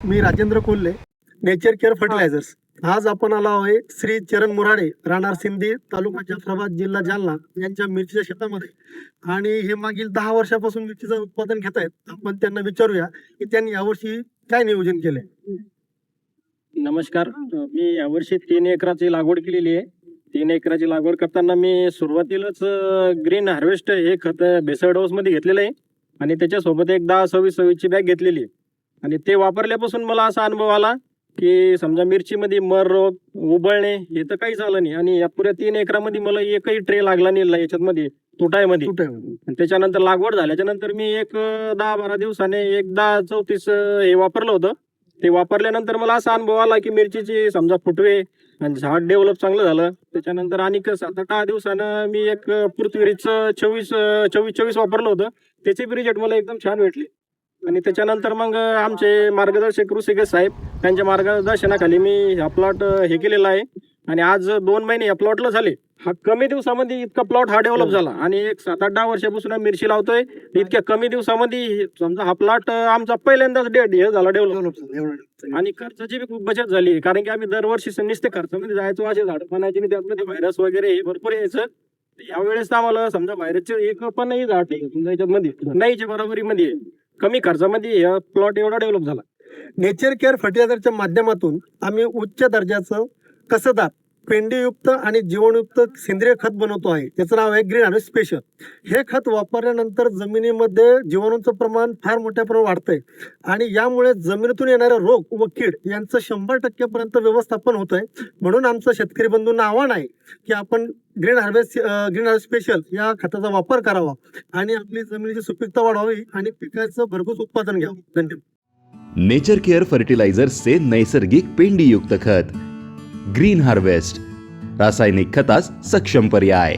मी Rajendra Kolhe nature care fertilizers. आज आपण आलो आहे श्री चरण मुराडे राहणार सिंधी तालुका जाफराबाद जिल्हा जालना यांच्या मिरचीच्या शेतामध्ये. आणि हे मागील दहा वर्षापासून मिरचीचं उत्पादन घेत आहेत. आपण त्यांना विचारूया की त्यांनी यावर्षी काय नियोजन केले नमस्कार. मी यावर्षी तीन एकराची लागवड केलेली आहे. तीन एकराची लागवड करताना मी सुरुवातीलाच ग्रीन हार्वेस्ट हे खत भेसळ डोस मध्ये घेतलेलं आहे. आणि त्याच्यासोबत एक दहा सव्वीस सव्वीसची बॅग घेतलेली आहे. आणि ते वापरल्यापासून मला असा अनुभव आला की समजा मिरचीमध्ये मर रोग उबळणे हे तर काहीच आलं नाही. आणि या पुऱ्या तीन एकरामध्ये मला एकही ट्रे लागला नाही याच्यामध्ये तुटायमध्ये. त्याच्यानंतर लागवड झाल्याच्यानंतर मी एक दहा बारा दिवसाने एक दहा चौतीस हे वापरलं होतं. ते वापरल्यानंतर मला असा अनुभव आला की मिरचीची समजा फुटवे आणि झाड डेव्हलप चांगलं झालं. त्याच्यानंतर आणि सात आठ दहा दिवसानं मी एक अं, पृथ्वीचं चोवीस चोवीस चोवीस वापरलं होतं. त्याचे बी मला एकदम छान भेटले. आणि त्याच्यानंतर मग आमचे मार्गदर्शक ऋषिकेश साहेब त्यांच्या मार्गदर्शनाखाली मी हा प्लॉट हे केलेला आहे. आणि आज दोन महिने या प्लॉटला झाले. हा कमी दिवसामध्ये इतका प्लॉट हा डेव्हलप झाला. आणि एक सात आठ दहा वर्षापासून मिरची लावतोय. इतक्या कमी दिवसामध्ये समजा हा प्लॉट आमचा पहिल्यांदाच डे- हे झाला डेव्हलप आणि खर्चाची बी खूप बचत झाली. कारण की आम्ही दरवर्षी नुसते खर्चामध्ये जायचो. असे झाड पाण्याचे आणि त्यातमध्ये व्हायरस वगैरे हे भरपूर यायचं. यावेळेस आम्हाला समजा व्हायरसचे एक पण नाही. झाड नाही याच्यामध्ये नाहीच्या बरोबरीमध्ये. कमी खर्चामध्ये हा प्लॉट एवढा डेव्हलप झाला. नेचर केअर फर्टिलायझरच्या माध्यमातून आम्ही उच्च दर्जाचं कसदार पेंडीयुक्त आणि जीवनयुक्त सेंद्रिय खत बनवतो आहे. त्याचं नाव आहे ग्रीन हार्वेस्ट स्पेशल हे खत वापरल्यानंतर जमिनीमध्ये जीवाणूंचं प्रमाण फार मोठ्या प्रमाणात वाढतंय. आणि यामुळे जमिनीतून येणारे रोग व कीड यांचं शंभर टक्केपर्यंत व्यवस्थापन होत आहे म्हणून आमचं शेतकरी बंधूंना आव्हान आहे की आपण green harvest green harvest special या खताचा वापर करावा आणि आपली जमिनीची सुपीकता वाढवावी आणि पिकाचं भरघोस उत्पादन घ्यावं. धन्यवाद. नेचर केअर फर्टिलायझर्सचे नैसर्गिक पेंडीयुक्त खत. ग्रीन हार्वेस्ट रासायनिक खतास सक्षम पर्याय.